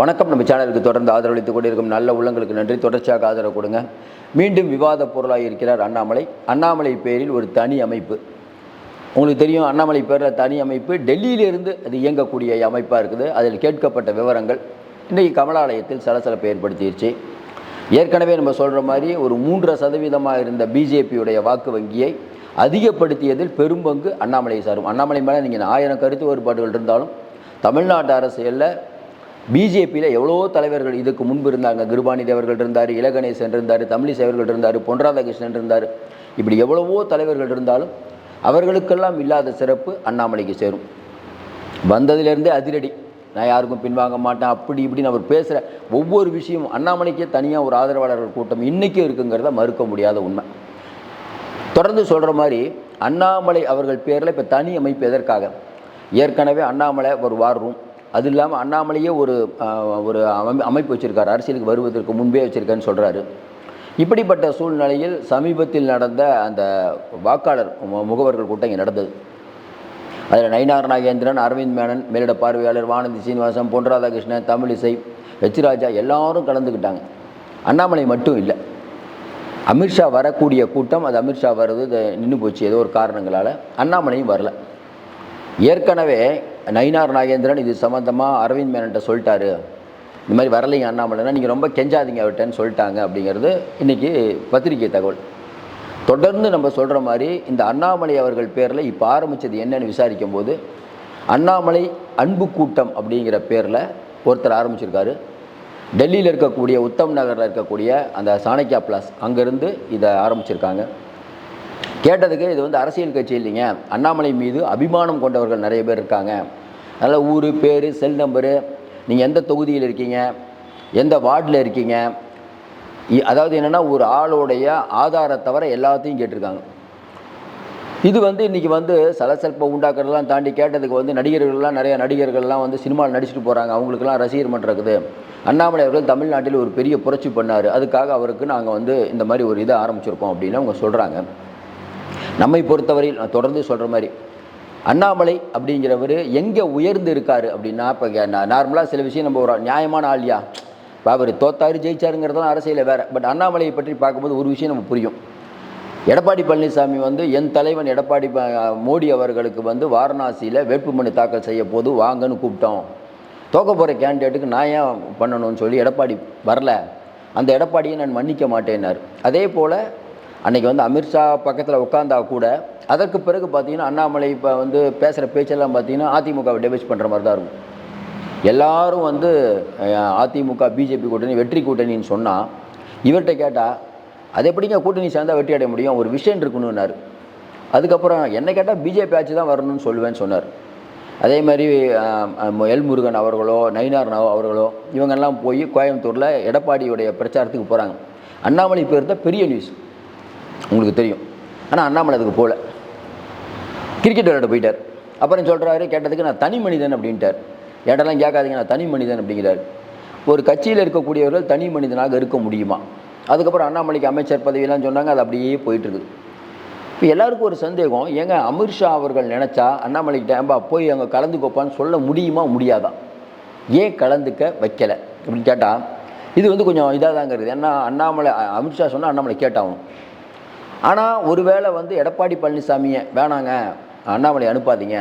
வணக்கம். நம்ம சேனலுக்கு தொடர்ந்து ஆதரவளித்துக் கொண்டிருக்கும் நல்ல உள்ளங்களுக்கு நன்றி. தொடர்ச்சியாக ஆதரவு கொடுங்க. மீண்டும் விவாத பொருளாக இருக்கிறார் அண்ணாமலை. அண்ணாமலை பேரில் ஒரு தனி அமைப்பு. உங்களுக்கு தெரியும் அண்ணாமலை பேரில் தனி அமைப்பு டெல்லியிலிருந்து அது இயங்கக்கூடிய அமைப்பாக இருக்குது. அதில் கேட்கப்பட்ட விவரங்கள் இன்றைக்கு கமலாலயத்தில் சலசலப்பை ஏற்படுத்திடுச்சு ஏற்கனவே நம்ம சொல்கிற மாதிரி ஒரு மூன்றரை சதவீதமாக இருந்த பிஜேபியுடைய வாக்கு வங்கியை அதிகப்படுத்தியதில் பெரும்பங்கு அண்ணாமலை சாரும். அண்ணாமலை மேலே நீங்கள் ஆயிரம் கருத்து வேறுபாடுகள் இருந்தாலும் தமிழ்நாட்டு அரசியலில் பிஜேபியில் எவ்வளோ தலைவர்கள் இதுக்கு முன்பு இருந்தாங்க? கிருபாநிதி அவர்கள் இருந்தார் இலகணேசன் இருந்தார் தமிழிசை அவர்கள் இருந்தார் பொன் ராதாகிருஷ்ணன் இருந்தார். இப்படி எவ்வளவோ தலைவர்கள் இருந்தாலும் அவர்களுக்கெல்லாம் இல்லாத சிறப்பு அண்ணாமலைக்கு சேரும். வந்ததிலிருந்தே அதிரடி. நான் யாருக்கும் பின்வாங்க மாட்டேன் அப்படி இப்படின்னு அவர் பேசுகிற ஒவ்வொரு விஷயமும் அண்ணாமலைக்கே தனியாக ஒரு ஆதரவாளர்கள் கூட்டம் இன்றைக்கும் இருக்குங்கிறத மறுக்க முடியாத உண்மை. தொடர்ந்து சொல்கிற மாதிரி அண்ணாமலை அவர்கள் பேரில் இப்போ தனி அமைப்பு எதற்காக? ஏற்கனவே அண்ணாமலை ஒரு வார் ரூம் அது இல்லாமல் அண்ணாமலையே ஒரு ஒரு அமை அமைப்பு வச்சுருக்காரு. அரசியலுக்கு வருவதற்கு முன்பே வச்சுருக்கேன்னு சொல்கிறாரு இப்படிப்பட்ட சூழ்நிலையில் சமீபத்தில் நடந்த அந்த வாக்காளர் மு- முகவர்கள் கூட்டம் இங்கே நடந்தது. அதில் நயினார் நாகேந்திரன் அரவிந்த் மேனன் மேலிட பார்வையாளர் வானதி சீனிவாசன் பொன் ராதாகிருஷ்ணன் தமிழிசை ஹெச்ராஜா எல்லாரும் கலந்துக்கிட்டாங்க. அண்ணாமலை மட்டும் இல்லை. அமித்ஷா வரக்கூடிய கூட்டம் அது அமித்ஷா வர்றது நின்று போச்சு ஏதோ ஒரு காரணங்களால். அண்ணாமலையும் வரல. ஏற்கனவே நயினார் நாகேந்திரன் இது சம்மந்தமாக அரவிந்த் மேனன்ட்ட சொல்லிட்டாரு. இந்த மாதிரி வரலைங்க அண்ணாமலைனா நீங்கள் ரொம்ப கெஞ்சாதீங்க அவர்கிட்டன்னு சொல்லிட்டாங்க அப்படிங்கிறது இன்றைக்கி பத்திரிகை தகவல். தொடர்ந்து நம்ம சொல்கிற மாதிரி இந்த அண்ணாமலை அவர்கள் பேரில் இப்போ ஆரம்பித்தது என்னன்னு விசாரிக்கும் போது அண்ணாமலை அன்பு கூட்டம் அப்படிங்கிற பேரில் ஒருத்தர் ஆரம்பிச்சிருக்காரு. டெல்லியில் இருக்கக்கூடிய உத்தம் நகரில் இருக்கக்கூடிய அந்த சாணக்கியா பிளாஸ் அங்கேருந்து இதை ஆரம்பிச்சிருக்காங்க. கேட்டதுக்கு இது வந்து அரசியல் கட்சி இல்லைங்க. அண்ணாமலை மீது அபிமானம் கொண்டவர்கள் நிறைய பேர் இருக்காங்க. அதனால் ஊர் பேர் செல் நம்பரு நீங்கள் எந்த தொகுதியில் இருக்கீங்க? எந்த வார்டில் இருக்கீங்க? இ- அதாவது என்னென்னா ஒரு ஆளுடைய ஆதாரத்தை தவிர எல்லாத்தையும் கேட்டிருக்காங்க. இது வந்து இன்றைக்கி வந்து சலசலப்பை உண்டாக்குறதெல்லாம் தாண்டி கேட்டதுக்கு வந்து நடிகர்கள்லாம் நிறைய நடிகர்கள்லாம் வந்து சினிமாவில் நடிச்சுட்டு போகிறாங்க அவங்களுக்கெல்லாம் ரசிகர் மன்றம் இருக்குது. அண்ணாமலை அவர்கள் தமிழ்நாட்டில் ஒரு பெரிய புரட்சி பண்ணார். அதுக்காக அவருக்கு நாங்கள் வந்து இந்த மாதிரி ஒரு இதை ஆரம்பிச்சிருக்கோம் அப்படின்னு அவங்க சொல்கிறாங்க நம்மை பொறுத்தவரையில் நான் தொடர்ந்து சொல்கிற மாதிரி அண்ணாமலை அப்படிங்கிறவர் எங்கே உயர்ந்து இருக்கார் அப்படின்னா இப்போ நார்மலாக சில விஷயம் நம்ம ஒரு நியாயமான ஆளியா இப்போ அவர் தோத்தாரு ஜெயிச்சாருங்கிறதெல்லாம் அரசியலில் வேறு. பட் அண்ணாமலையை பற்றி பார்க்கும்போது ஒரு விஷயம் நமக்கு புரியும். எடப்பாடி பழனிசாமி வந்து என் தலைவன் எடப்பாடி மோடி அவர்களுக்கு வந்து வாரணாசியில் வேட்புமனு தாக்கல் செய்ய போது வாங்கன்னு கூப்பிட்டோம். தோக்க போகிற கேண்டிடேட்டுக்கு நான் ஏன் பண்ணணும்னு சொல்லி எடப்பாடி வரல. அந்த எடப்பாடியை நான் மன்னிக்க மாட்டேன்னார். அதே போல் அன்றைக்கி வந்து அமித்ஷா பக்கத்தில் உட்காந்தா கூட அதற்கு பிறகு பார்த்தீங்கன்னா அண்ணாமலை இப்போ வந்து பேசுகிற பேச்செல்லாம் பார்த்தீங்கன்னா அதிமுகவை டெபிஸ் பண்ணுற மாதிரி தான் இருக்கும். எல்லாரும் வந்து அதிமுக பிஜேபி கூட்டணி வெற்றி கூட்டணின்னு சொன்னால் இவர்கிட்ட கேட்டால் அது எப்படிங்க கூட்டணி சேர்ந்தால் வெற்றி அடைய முடியும்? ஒரு விஷயம் இருக்கணும்னாரு. அதுக்கப்புறம் என்ன கேட்டால் பிஜேபி ஆட்சி தான் வரணும்னு சொல்லுவேன்னு சொன்னார். அதே மாதிரி எல் முருகன் அவர்களோ நயினார் நவ அவர்களோ இவங்கெல்லாம் போய் கோயம்புத்தூரில் எடப்பாடியுடைய பிரச்சாரத்துக்கு போகிறாங்க அண்ணாமலை பேர் தான் பெரிய நியூஸ் உங்களுக்கு தெரியும். ஆனால் அண்ணாமலை அதுக்கு போகல கிரிக்கெட் விளையாட போயிட்டார். அப்புறம் சொல்கிறாரு கேட்டதுக்கு நான் தனி மனிதன் அப்படின்ட்டார். இடம்லாம் கேட்காதீங்க நான் தனி மனிதன் அப்படிங்கிறார். ஒரு கட்சியில் இருக்கக்கூடியவர்கள் தனி மனிதனாக இருக்க முடியுமா? அதுக்கப்புறம் அண்ணாமலைக்கு அமைச்சர் பதவியெல்லாம் சொன்னாங்க அது அப்படியே போயிட்டு இருக்குது இப்போ எல்லாருக்கும் ஒரு சந்தேகம் ஏங்க அமித்ஷா அவர்கள் நினச்சா அண்ணாமலைக்கிட்ட ஏம்பா போய் அங்கே கலந்துக்கோப்பான்னு சொல்ல முடியுமா முடியாதா? ஏன் கலந்துக்க வைக்கலை? அப்படின்னு கேட்டால் இது வந்து கொஞ்சம் இதாக தாங்க இருக்குது. ஏன்னா அண்ணாமலை அமித்ஷா சொன்னால் அண்ணாமலை கேட்டாகணும். ஆனால் ஒருவேளை வந்து எடப்பாடி பழனிசாமியை வேணாங்க அண்ணாமலை அனுப்பாதீங்க.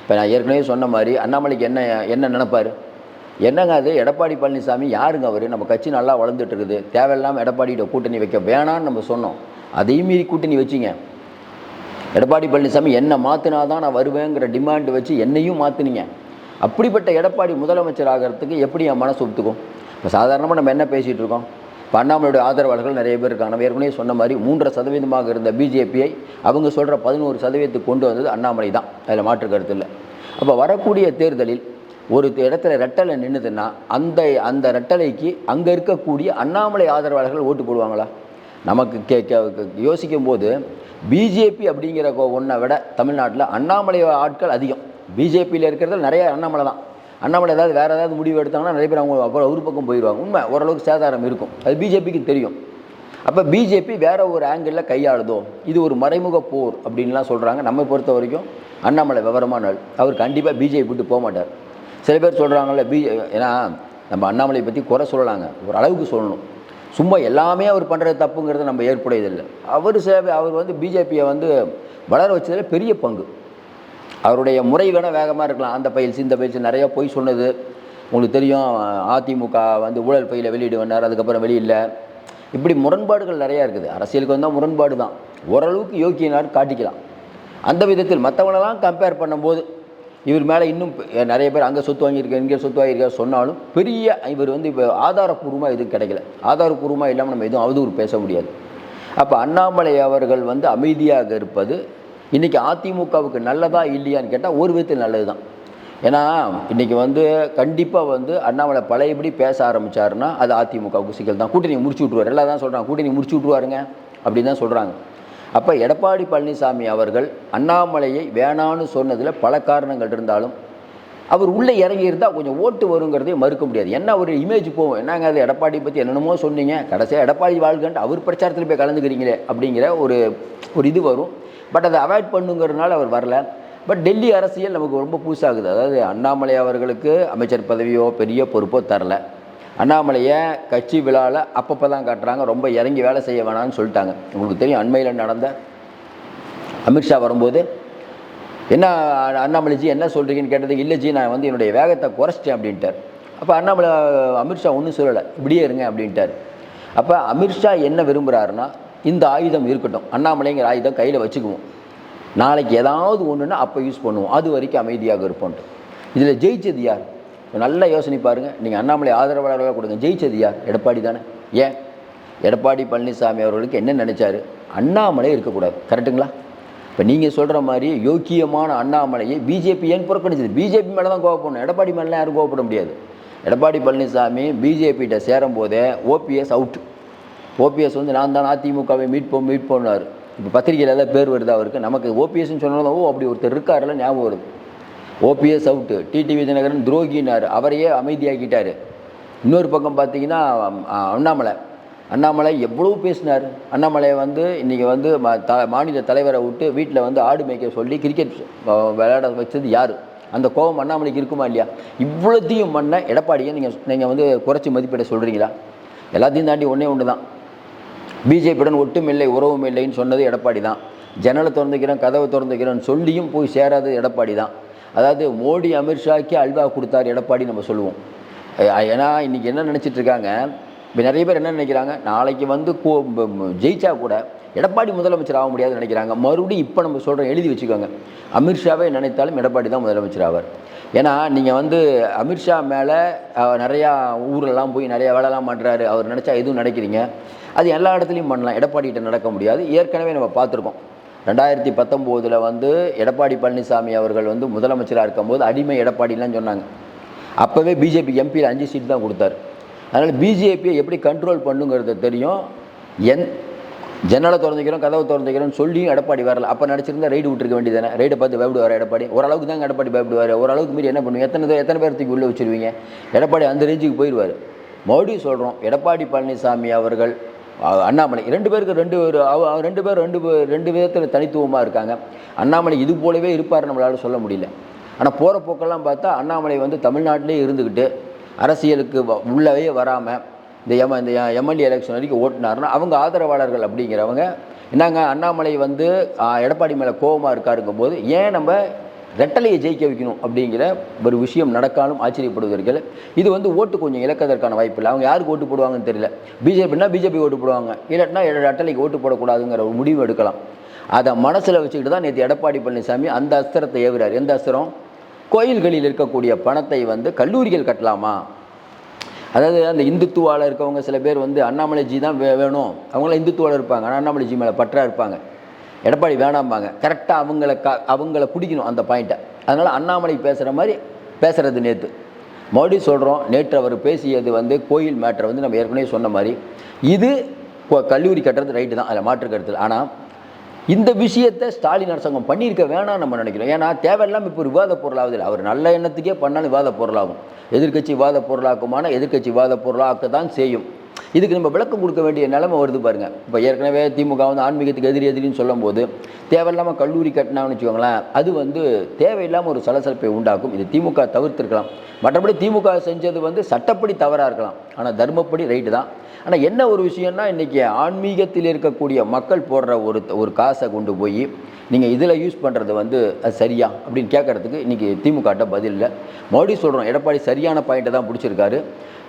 இப்போ நான் ஏற்கனவே சொன்ன மாதிரி அண்ணாமலைக்கு என்ன என்ன நினைப்பார்? என்னங்க அது? எடப்பாடி பழனிசாமி யாருங்க அவர்? நம்ம கட்சி நல்லா வளர்ந்துட்டு இருக்குது. தேவையில்லாமல் எடப்பாடிகிட்ட கூட்டணி வைக்க வேணான்னு நம்ம சொன்னோம். அதையும் மீறி கூட்டணி வச்சிங்க. எடப்பாடி பழனிசாமி என்ன மாற்றினா தான் நான் வருவேங்கிற டிமாண்டு வச்சு என்னையும் மாற்றினீங்க அப்படிப்பட்ட எடப்பாடி முதலமைச்சர் ஆகிறதுக்கு எப்படி என் மனசு ஒத்துக்கும்? இப்போ சாதாரணமாக நம்ம என்ன பேசிகிட்டு இருக்கோம்? இப்போ அண்ணாமலையுடைய ஆதரவாளர்கள் நிறைய பேர் இருக்காங்க. நம்ம ஏற்கனவே சொன்ன மாதிரி மூன்றரை சதவீதமாக இருந்த பிஜேபியை அவங்க சொல்கிற பதினோரு சதவீதத்துக்கு கொண்டு வந்தது அண்ணாமலை தான். அதில் மாற்று கருத்து இல்லை. அப்போ வரக்கூடிய தேர்தலில் ஒரு இடத்துல ரெட்டலை நின்றுதுன்னா அந்த அந்த ரெட்டலைக்கு அங்கே இருக்கக்கூடிய அண்ணாமலை ஆதரவாளர்கள் ஓட்டு போடுவாங்களா? நமக்கு கே கே- யோசிக்கும் போது பிஜேபி அப்படிங்கிற ஒன்றை விட தமிழ்நாட்டில் அண்ணாமலை ஆட்கள் அதிகம். பிஜேபியில் இருக்கிறது நிறைய அண்ணாமலை தான். அண்ணாமலை ஏதாவது வேறு ஏதாவது முடிவு எடுத்தாங்கன்னா நிறைய பேர் அவங்க அப்புறம் ஒரு பக்கம் போயிடுவாங்க. உண்மை ஓரளவுக்கு சேதாரம் இருக்கும். அது பிஜேபிக்கு தெரியும். அப்போ பிஜேபி வேறு ஒரு ஆங்கிளில் கையாளுதோ இது ஒரு மறைமுக போர் அப்படின்லாம் சொல்கிறாங்க நம்ம பொறுத்த வரைக்கும் அண்ணாமலை விவரமான நாள் அவர் கண்டிப்பாக பிஜேபி விட்டு போக மாட்டார். சில பேர் சொல்கிறாங்கல்ல பிஜே ஏன்னா நம்ம அண்ணாமலையை பற்றி குறை சொல்லலாங்க. ஒரு அளவுக்கு சொல்லணும். சும்மா எல்லாமே அவர் பண்ணுறது தப்புங்கிறத நம்ம ஏற்புடையதில்லை. அவர் சேவை அவர் வந்து பிஜேபியை வந்து வளர வச்சதில் பெரிய பங்கு. அவருடைய முறை வேணால் வேகமாக இருக்கலாம். அந்த பயிற்சி இந்த பயிற்சி நிறையா போய் சொன்னது. உங்களுக்கு தெரியும் அதிமுக வந்து ஊழல் பையில் வெளியிடுவனார் அதுக்கப்புறம் வெளியில்ல. இப்படி முரண்பாடுகள் நிறையா இருக்குது. அரசியலுக்கு வந்தால் முரண்பாடு தான். ஓரளவுக்கு யோக்கியனார் காட்டிக்கலாம். அந்த விதத்தில் மற்றவங்களெல்லாம் கம்பேர் பண்ணும்போது இவர் மேலே இன்னும் நிறைய பேர் அங்கே சொத்து வாங்கியிருக்காரு இங்கே சொத்து வாங்கியிருக்காரு சொன்னாலும் பெரிய இவர் வந்து இப்போ ஆதாரப்பூர்வமாக எதுவும் கிடைக்கல. ஆதாரப்பூர்வமாக இல்லாமல் நம்ம எதுவும் அவதூறு பேச முடியாது. அப்போ அண்ணாமலை அவர்கள் வந்து அமைதியாக இருப்பது இன்றைக்கி அதிமுகவுக்கு நல்லதா இல்லையான்னு கேட்டால் ஒரு விதத்தில் நல்லது தான் ஏன்னா இன்றைக்கி வந்து கண்டிப்பாக வந்து அண்ணாமலை பழையபடி பேச ஆரம்பிச்சாருன்னா அது அதிமுகவுக்கு சிக்கல் தான் கூட்டணி முடிச்சு விட்ருவார் எல்லாம் தான் சொல்கிறாங்க கூட்டணி முடிச்சு விட்ருவாருங்க அப்படின்னு தான் சொல்கிறாங்க அப்போ எடப்பாடி பழனிசாமி அவர்கள் அண்ணாமலையை வேணான்னு சொன்னதில் பல காரணங்கள் இருந்தாலும் அவர் உள்ளே இறங்கி இருந்தால் கொஞ்சம் ஓட்டு வருங்கிறதே மறுக்க முடியாது. என்ன ஒரு இமேஜ் போவோம் என்னங்க அது? எடப்பாடி பற்றி என்னென்னமோ சொன்னீங்க. கடைசியாக எடப்பாடி வாழ்கன்ட்டு அவர் பிரச்சாரத்தில் போய் கலந்துக்கிறீங்களே அப்படிங்கிற ஒரு ஒரு இது வரும். பட் அதை அவாய்ட் பண்ணுங்கிறதுனால அவர் வரல. பட் டெல்லி அரசியல் நமக்கு ரொம்ப புதுசாகுது. அதாவது அண்ணாமலை அவர்களுக்கு அமைச்சர் பதவியோ பெரிய பொறுப்போ தரல. அண்ணாமலையை கட்சி விழாவில் அப்பப்போ தான் காட்டுறாங்க. ரொம்ப இறங்கி வேலை செய்ய வேணாம்னு சொல்லிட்டாங்க. உங்களுக்கு தெரியும் அண்மையில் நடந்த அமித்ஷா வரும்போது என்ன அண்ணாமலைஜி என்ன சொல்கிறீங்கன்னு கேட்டதுக்கு இல்லைஜி நான் வந்து என்னுடைய வேகத்தை குறைச்சிட்டேன் அப்படின்ட்டார். அப்போ அண்ணாமலை அமித்ஷா ஒன்றும் சொல்லலை. இப்படியே இருங்க அப்படின்ட்டார். அப்போ அமித்ஷா என்ன விரும்புகிறாருன்னா இந்த ஆயுதம் இருக்கட்டும். அண்ணாமலைங்கிற ஆயுதம் கையில் வச்சுக்குவோம். நாளைக்கு ஏதாவது ஒன்றுன்னா அப்போ யூஸ் பண்ணுவோம். அது வரைக்கும் அமைதியாக இருப்போன்ட்டு இதில் ஜெயிச்சது யார்? நல்லா யோசனை பாருங்கள் நீங்கள் அண்ணாமலை ஆதரவாளர்களாக கொடுங்க. ஜெயிச்சது யார்? எடப்பாடி தானே. ஏன்? எடப்பாடி பழனிசாமி அவர்களுக்கு என்ன நினச்சார்? அண்ணாமலை இருக்கக்கூடாது. கரெக்ட்டுங்களா? இப்போ நீங்கள் சொல்கிற மாதிரி யோக்கியமான அண்ணாமலையை பிஜேபி ஏன் புறக்கணிச்சது? பிஜேபி மேலே தான் கோவப்படணும் எடப்பாடி மேலே யாரும் கோவப்பட முடியாது. எடப்பாடி பழனிசாமி பிஜேபிகிட்ட சேரும் போதே ஓபிஎஸ் அவுட் ஓபிஎஸ் வந்து நான் தான் அதிமுகவை மீட்போம் மீட்போம்னார். இப்போ பத்திரிகையில் எல்லாம் பேர் வருது அவருக்கு. நமக்கு ஓபிஎஸ்ன்னு சொன்னாலும் ஓ அப்படி ஒருத்தர் இருக்காருல ஞாபகம் வருது. OPS out. டிடிவி தினகரன் துரோகினார். அவரையே அமைதியாக்கிட்டார். இன்னொரு பக்கம் பார்த்தீங்கன்னா அண்ணாமலை. அண்ணாமலை எவ்வளோ பேசினார்? அண்ணாமலை வந்து இன்றைக்கி வந்து ம த மாநில தலைவரை விட்டு வீட்டில் வந்து ஆடு மேய்க்க சொல்லி கிரிக்கெட் விளையாட வச்சது யார்? அந்த கோபம் அண்ணாமலைக்கு இருக்குமா இல்லையா? இவ்வளோத்தையும் பண்ண எடப்பாடியை நீங்கள் நீங்கள் வந்து குறைச்சி மதிப்பிட சொல்கிறீங்களா எல்லாத்தையும் தாண்டி ஒன்றே ஒன்று தான் பிஜேபியுடன் ஒட்டும் இல்லை உறவும் இல்லைன்னு சொன்னது எடப்பாடி தான் ஜன்னலை திறந்துக்கிறேன் கதவை திறந்துக்கிறேன்னு சொல்லியும் போய் சேராது எடப்பாடி தான் அதாவது மோடி அமித்ஷாக்கே அல்வா கொடுத்தார் எடப்பாடி நம்ம சொல்லுவோம். ஏன்னா இன்றைக்கி என்ன நினச்சிட்டு இருக்காங்க? இப்போ நிறைய பேர் என்ன நினைக்கிறாங்க? நாளைக்கு வந்து கோ ஜெயிச்சா கூட எடப்பாடி முதலமைச்சர் ஆக முடியாதுன்னு நினைக்கிறாங்க. மறுபடியும் இப்போ நம்ம சொல்கிறோம் எழுதி வச்சுக்கோங்க. அமித்ஷாவே நினைத்தாலும் எடப்பாடி தான் முதலமைச்சர் ஆவார். ஏன்னா நீங்கள் வந்து அமித்ஷா மேலே நிறையா ஊரெல்லாம் போய் நிறையா வேலைலாம் பண்ணுறாரு அவர் நினச்சா எதுவும் நினைக்கிறீங்க? அது எல்லா இடத்துலையும் பண்ணலாம். எடப்பாடிகிட்ட நடக்க முடியாது. ஏற்கனவே நம்ம பார்த்துருக்கோம். ரெண்டாயிரத்தி பத்தொம்போதில் வந்து எடப்பாடி பழனிசாமி அவர்கள் வந்து முதலமைச்சராக இருக்கும்போது அடிமை எடப்பாடிலாம் சொன்னாங்க. அப்போவே பிஜேபி எம்பியில் அஞ்சு சீட் தான் கொடுத்தாரு. அதனால் பிஜேபியை எப்படி கண்ட்ரோல் பண்ணுங்கிறது தெரியும். என் ஜன்னலை திறந்துக்கிறோம் கதவை திறந்துக்கிறோம்னு சொல்லியும் எடப்பாடி வரல. அப்போ நடிச்சிருந்தா ரைடு விட்டுருக்க வேண்டியதானே ரைடை பார்த்து பயப்படுவார் எடப்பாடி? ஓரளவுக்கு தாங்க எடப்பாடி பயப்படுவார். ஓரளவுக்கு மீறி என்ன பண்ணுவீங்க? எத்தனை எத்தனை பேர்த்துக்கு உள்ளே வச்சிருவீங்க? எடப்பாடி அந்த ரேஞ்சுக்கு போயிடுவார் மறுபடியும் சொல்கிறோம் எடப்பாடி பழனிசாமி அவர்கள் அண்ணாமலை ரெண்டு பேருக்கு ரெண்டு ரெண்டு பேர் ரெண்டு ரெண்டு விதத்தில் தனித்துவமாக இருக்காங்க. அண்ணாமலை இது போலவே இருப்பார் நம்மளால சொல்ல முடியல. ஆனால் போகிற போக்கெல்லாம் பார்த்தா அண்ணாமலை வந்து தமிழ்நாட்டிலே இருந்துக்கிட்டு அரசியலுக்கு வ- உள்ளவே வராமல் இந்த எம் இந்த எம்எல்ஏ எலெக்ஷன் வரைக்கும் ஓட்டினாருன்னா அவங்க ஆதரவாளர்கள் அப்படிங்கிறவங்க என்னங்க அண்ணாமலை வந்து எடப்பாடி மேலே கோபமாக இருக்காருங்கும் போது ஏன் நம்ம ரெட்டலையை ஜெயிக்க வைக்கணும் அப்படிங்கிற ஒரு விஷயம் நடக்காலும் ஆச்சரியப்படுவதற்கு இது வந்து ஓட்டு கொஞ்சம் இழக்கதற்கான வாய்ப்பு இல்லை. அவங்க யாருக்கு ஓட்டு போடுவாங்கன்னு தெரியல. பிஜேபின்னா பிஜேபி ஓட்டு போடுவாங்க. இல்லாட்டினா ரெட்டலைக்கு ஓட்டு போடக்கூடாதுங்கிற ஒரு முடிவு எடுக்கலாம். அதை மனசில் வச்சுக்கிட்டு தான் நேற்று எடப்பாடி பழனிசாமி அந்த அஸ்திரத்தை ஏவுறார். எந்த அஸ்திரம்? கோயில்களில் இருக்கக்கூடிய பணத்தை வந்து கல்லூரிகள் கட்டலாமா? அதாவது அந்த இந்துத்துவாவில் இருக்கவங்க சில பேர் வந்து அண்ணாமலைஜி தான் வே வேணும். அவங்களாம் இந்துத்துவாவில் இருப்பாங்க. ஆனால் அண்ணாமலைஜி மேலே பற்றா இருப்பாங்க. எடப்பாடி வேணாம்பாங்க. கரெக்டாக அவங்கள க அவங்கள பிடிக்கணும் அந்த பாயிண்ட்டை அதனால் அண்ணாமலை பேசுகிற மாதிரி பேசுகிறது நேற்று மறுபடியும் சொல்கிறோம் நேற்று அவர் பேசியது வந்து கோயில் மேட்டரை வந்து நம்ம ஏற்கனவே சொன்ன மாதிரி இது கல்லூரி கட்டுறது ரைட்டு தான். அதில் மாற்று கருத்தில் ஆனால் இந்த விஷயத்தை ஸ்டாலின் அரசாங்கம் பண்ணியிருக்க வேணாம் நம்ம நினைக்கிறோம். ஏன்னா தேவையில்லாமல் இப்போ ஒரு விவாத பொருளாகுது இல்லை அவர் நல்ல எண்ணத்துக்கே பண்ணாலும் விவாத பொருளாகும். எதிர்கட்சி விவாத பொருளாக்குமான எதிர்க்கட்சி விவாத பொருளாக்க தான் செய்யும். இதுக்கு நம்ம விளக்கம் கொடுக்க வேண்டிய நிலைமை வருது பாருங்க. இப்போ ஏற்கனவே திமுக வந்து ஆன்மீகத்துக்கு எதிரி எதிரின்னு சொல்லும்போது தேவையில்லாமல் கல்லூரி கட்டினான்னு வச்சுக்கோங்களேன் அது வந்து தேவையில்லாமல் ஒரு சலசலப்பை உண்டாக்கும். இது திமுக தவிர்த்திருக்கலாம். மற்றபடி திமுக செஞ்சது வந்து சட்டப்படி தவறாக இருக்கலாம். ஆனால் தர்மப்படி ரைட்டு தான். ஆனால் என்ன ஒரு விஷயம்னா இன்றைக்கி ஆன்மீகத்தில் இருக்கக்கூடிய மக்கள் போடுற ஒரு ஒரு காசை கொண்டு போய் நீங்கள் இதில் யூஸ் பண்ணுறது வந்து அது சரியா அப்படின்னு கேட்குறதுக்கு இன்றைக்கி திமுகட்ட பதில் இல்லை. மறுபடியும் சொல்கிறோம் எடப்பாடி சரியான பாயிண்ட்டை தான் பிடிச்சிருக்காரு.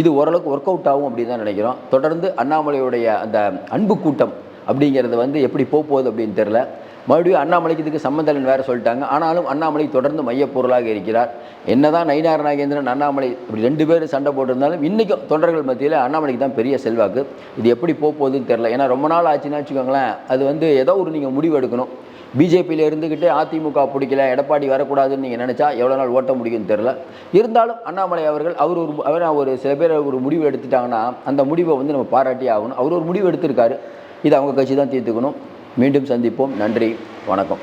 இது ஓரளவுக்கு ஒர்க் அவுட் ஆகும் அப்படின்னு தான் நினைக்கிறோம். தொடர்ந்து அண்ணாமலையுடைய அந்த அன்பு கூட்டம் அப்படிங்கிறது வந்து எப்படி போகுது அப்படின்னு தெரில மறுபடியும் அண்ணாமலைக்கு இதுக்கு சம்மந்தலன் வேறு சொல்லிட்டாங்க. ஆனாலும் அண்ணாமலை தொடர்ந்து மையப்பொருளாக இருக்கிறார். என்னதான் நயினார் நாகேந்திரன் அண்ணாமலை இப்படி ரெண்டு பேரும் சண்டை போட்டிருந்தாலும் இன்றைக்கும் தொண்டர்கள் மத்தியில் அண்ணாமலைக்கு தான் பெரிய செல்வாக்கு. இது எப்படி போக போகுதுன்னு தெரில ஏன்னா ரொம்ப நாள் ஆச்சுன்னா வச்சுக்கோங்களேன். அது வந்து ஏதோ ஒரு நீங்கள் முடிவு எடுக்கணும். பிஜேபியில் இருந்துக்கிட்டு அதிமுக பிடிக்கல எடப்பாடி வரக்கூடாதுன்னு நீங்கள் நினச்சா எவ்வளோ நாள் ஓட்ட முடியும்னு தெரில இருந்தாலும் அண்ணாமலை அவர்கள் அவர் ஒரு அவர் ஒரு சில பேர் ஒரு முடிவு எடுத்துட்டாங்கன்னா அந்த முடிவை வந்து நம்ம பாராட்டி ஆகணும். அவர் ஒரு முடிவு எடுத்திருக்காரு. இது அவங்க கட்சி தான் தீர்த்துக்கணும். மீண்டும் சந்திப்போம். நன்றி. வணக்கம்.